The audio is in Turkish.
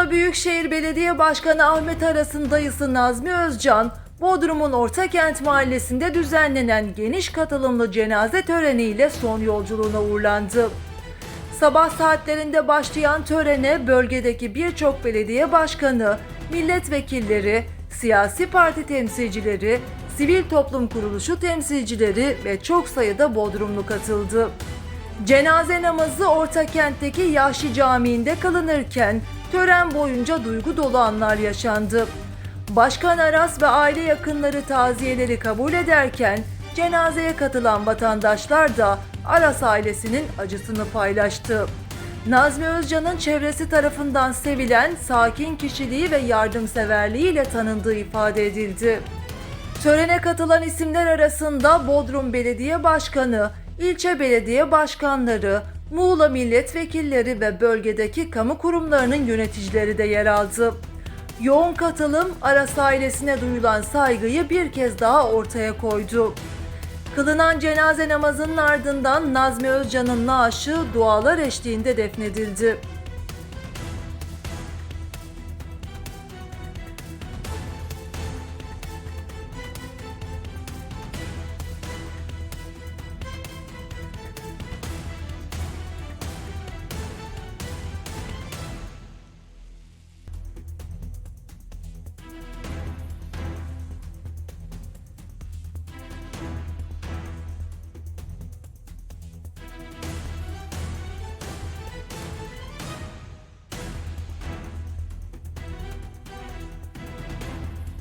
Muğla Büyükşehir Belediye Başkanı Ahmet Aras'ın dayısı Nazmi Özcan, Bodrum'un Ortakent Mahallesi'nde düzenlenen geniş katılımlı cenaze töreniyle son yolculuğuna uğurlandı. Sabah saatlerinde başlayan törene bölgedeki birçok belediye başkanı, milletvekilleri, siyasi parti temsilcileri, sivil toplum kuruluşu temsilcileri ve çok sayıda Bodrumlu katıldı. Cenaze namazı Ortakent'teki Yahşi Camii'nde kılınırken tören boyunca duygu dolu anlar yaşandı. Başkan Aras ve aile yakınları taziyeleri kabul ederken cenazeye katılan vatandaşlar da Aras ailesinin acısını paylaştı. Nazmi Özcan'ın çevresi tarafından sevilen sakin kişiliği ve yardımseverliğiyle tanındığı ifade edildi. Törene katılan isimler arasında Bodrum Belediye Başkanı, ilçe belediye başkanları, Muğla milletvekilleri ve bölgedeki kamu kurumlarının yöneticileri de yer aldı. Yoğun katılım Aras ailesine duyulan saygıyı bir kez daha ortaya koydu. Kılınan cenaze namazının ardından Nazmi Özcan'ın naaşı dualar eşliğinde defnedildi.